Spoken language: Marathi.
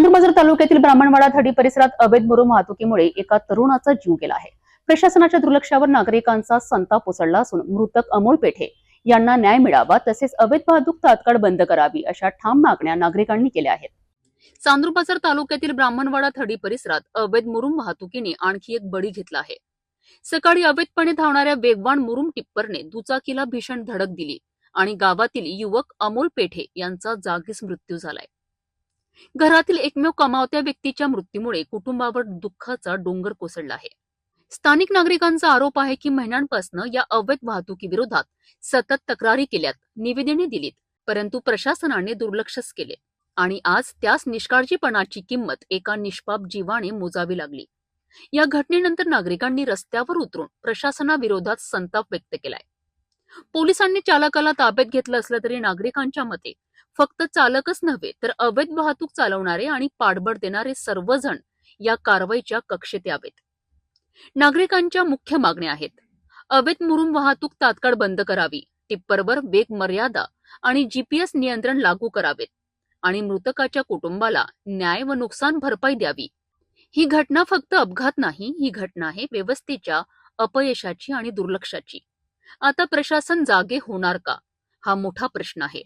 चांदूरबाजार तालुक्यातील ब्राह्मणवाडा थडी परिसरात अवैध मुरुम वाहतुकीमुळे एका तरुणाचा जीव गेला आहे. प्रशासनाच्या दुर्लक्षावर नागरिकांचा संताप उसळला असून मृतक अमोल पेठे यांना न्याय मिळावा तसेच अवैध वाहतूक तात्काळ बंद करावी अशा ठाम मागण्या नागरिकांनी केल्या आहेत. चांदूरबाजार तालुक्यातील ब्राह्मणवाडा थडी परिसरात अवैध मुरुम वाहतुकीने आणखी एक बळी घेतला आहे. सकाळी अवैधपणे धावणाऱ्या वेगवान मुरुम टिप्परने दुचाकीला भीषण धडक दिली आणि गावातील युवक अमोल पेठे यांचा जागीच मृत्यू झालाय. घरातील एकमेव कमावत्या व्यक्तीच्या मृत्यूमुळे कुटुंबावर दुःखाचा डोंगर कोसळला आहे. स्थानिक नागरिकांचा आरोप आहे की महिन्यांपासून या अवैध वाहतुकीविरोधात सतत तक्रारी केल्यात निवेदने दिलीत परंतु प्रशासनाने दुर्लक्षच केले आणि आज त्यास निष्काळजीपणाची किंमत एका निष्पाप जीवाने मोजावी लागली. या घटनेनंतर नागरिकांनी रस्त्यावर उतरून प्रशासनाविरोधात संताप व्यक्त केलाय. पोलिसांनी चालकाला ताब्यात घेतलं असलं तरी नागरिकांच्या मते फक्त चालकच नव्हे तर अवैध वाहतूक चालवणारे आणि पाठबळ देणारे सर्वजण या कारवाईच्या कक्षेत यावेत. नागरिकांच्या मुख्य मागण्या आहेत. अवैध मुरुम वाहतूक तात्काळ बंद करावी टिप्परवर वेग मर्यादा आणि जीपीएस नियंत्रण लागू करावेत आणि मृतकाच्या कुटुंबाला न्याय व नुकसान भरपाई द्यावी. ही घटना फक्त अपघात नाही ही घटना आहे व्यवस्थेच्या अपयशाची आणि दुर्लक्षाची. आता प्रशासन जागे होणार का? हा मोठा प्रश्न आहे.